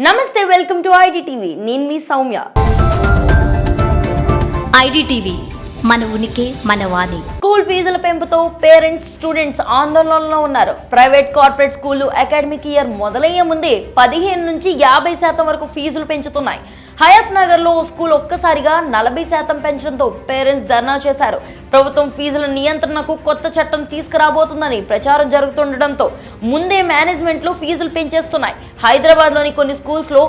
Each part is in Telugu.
నమస్తే వెల్కమ్ టు ఐడి టీవీ నేను మీ సౌమ్య ఐడిటీవీ మన ఉనికి మన వాణి స్కూల్ ఫీజుల పెంపుతో పేరెంట్స్ స్టూడెంట్స్ ఆందోళనలో ఉన్నారు. ప్రైవేట్ కార్పొరేట్ స్కూళ్ళు అకాడమిక్ ఇయర్ మొదలయ్యే ముందే పదిహేను నుంచి యాభై శాతం వరకు ఫీజులు పెంచుతున్నాయి. హయాత్ నగర్లో స్కూల్ ఒక్కసారిగా నలభై శాతం పెంచడంతో పేరెంట్స్ ధర్నా చేశారు. ప్రభుత్వం ఫీజుల నియంత్రణకు కొత్త చట్టం తీసుకురాబోతుందని ప్రచారం జరుగుతుండటంతో ముందే మేనేజ్మెంట్లు ఫీజులు పెంచేస్తున్నాయి. హైదరాబాద్లోని కొన్ని స్కూల్స్లో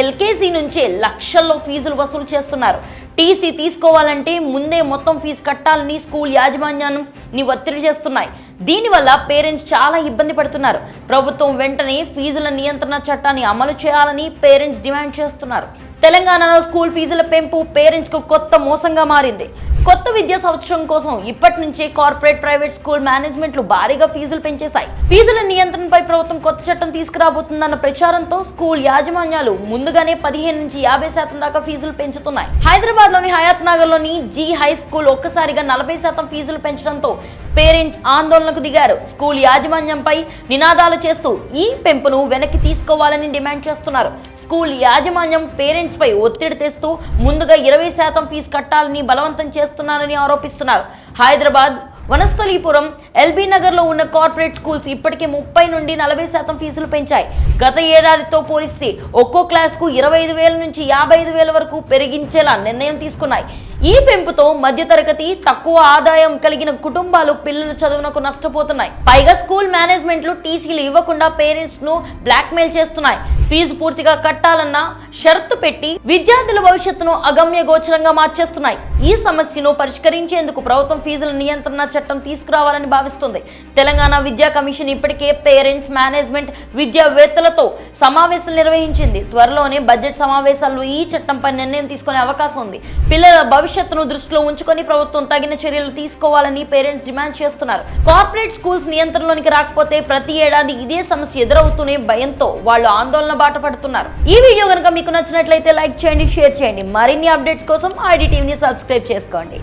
ఎల్కేజీ నుంచే లక్షల్లో ఫీజులు వసూలు చేస్తున్నారు. టీసీ తీసుకోవాలంటే ముందే మొత్తం ఫీజు కట్టాలని స్కూల్ యాజమాన్యాన్ని ఒత్తిడి చేస్తున్నాయి. దీనివల్ల పేరెంట్స్ చాలా ఇబ్బంది పడుతున్నారు. ప్రభుత్వం వెంటనే ఫీజుల నియంత్రణ చట్టాన్ని అమలు చేయాలని పేరెంట్స్ డిమాండ్ చేస్తున్నారు. తెలంగాణలో స్కూల్ ఫీజుల పెంపు పేరెంట్స్కు కొత్త మోసంగా మారింది. కొత్త విద్యా సంవత్సరం కోసం ఇప్పటి నుంచే కార్పొరేట్ ప్రైవేట్ స్కూల్ మేనేజ్మెంట్లు భారీగా ఫీజులు పెంచేశాయి. ఫీజుల నియంత్రణపై ప్రభుత్వం కొత్త చట్టం తీసుకురాబోతుందన్న ప్రచారంతో స్కూల్ యాజమాన్యాలు ముందుగానే పదిహేను నుంచి యాభై శాతం దాకా ఫీజులు పెంచుతున్నాయి. హైదరాబాద్లోని హయాత్ నగర్లోని జీ హై స్కూల్ ఒక్కసారిగా నలభై శాతం ఫీజులు పెంచడంతో పేరెంట్స్ ఆందోళనకు దిగారు. స్కూల్ యాజమాన్యంపై నినాదాలు చేస్తూ ఈ పెంపును వెనక్కి తీసుకోవాలని డిమాండ్ చేస్తున్నారు. స్కూల్ యాజమాన్యం పేరెంట్స్ పై ఒత్తిడి తెస్తూ ముందుగా ఇరవై శాతం ఫీజు కట్టాలని బలవంతం చేస్తున్నారని ఆరోపిస్తున్నారు. హైదరాబాద్ వనస్థలీపురం ఎల్బీ నగర్లో ఉన్న కార్పొరేట్ స్కూల్స్ ఇప్పటికే ముప్పై నుండి నలభై శాతం ఫీజులు పెంచాయి. గత ఏడాదితో పోలిస్తే ఒక్కో క్లాస్కు ఇరవై ఐదు వేల నుంచి యాభై ఐదు వేల వరకు పెరిగించేలా నిర్ణయం తీసుకున్నాయి. ఈ పెంపుతో మధ్యతరగతి తక్కువ ఆదాయం కలిగిన కుటుంబాలు పిల్లల చదువునకు నష్టపోతున్నాయి. పైగా స్కూల్ మేనేజ్మెంట్లు టీసీలు ఇవ్వకుండా పేరెంట్స్ను బ్లాక్మెయిల్ చేస్తున్నాయి. ఫీజు పూర్తిగా కట్టాలన్న షరతు పెట్టి విద్యార్థుల భవిష్యత్తును అగమ్య గోచరంగా మార్చేస్తున్నాయి. ఈ సమస్యను పరిష్కరించేందుకు ప్రభుత్వం ఫీజుల నియంత్రణ చట్టం తీసుకురావాలని భావిస్తుంది. తెలంగాణ విద్యా కమిషన్ ఇప్పటికే పేరెంట్స్ మేనేజ్మెంట్ విద్యావేత్తలతో సమావేశం నిర్వహించింది. త్వరలోనే బడ్జెట్ సమావేశాల్లో ఈ చట్టంపై నిర్ణయం తీసుకునే అవకాశం ఉంది. పిల్లల భవిష్యత్తును దృష్టిలో ఉంచుకొని ప్రభుత్వం తగిన చర్యలు తీసుకోవాలని పేరెంట్స్ డిమాండ్ చేస్తున్నారు. కార్పొరేట్ స్కూల్స్ నియంత్రణలోనికి రాకపోతే ప్రతి ఏడాది ఇదే సమస్య ఎదురవుతూనే భయంతో వాళ్ళు ఆందోళన బాట పడుతున్నారు. ఈ వీడియో కనుక మీకు నచ్చినట్లయితే లైక్ చేయండి షేర్ చేయండి. మరిన్ని అప్డేట్స్ కోసం ఐడి టీవీని సబ్స్క్రైబ్ చేసుకోండి.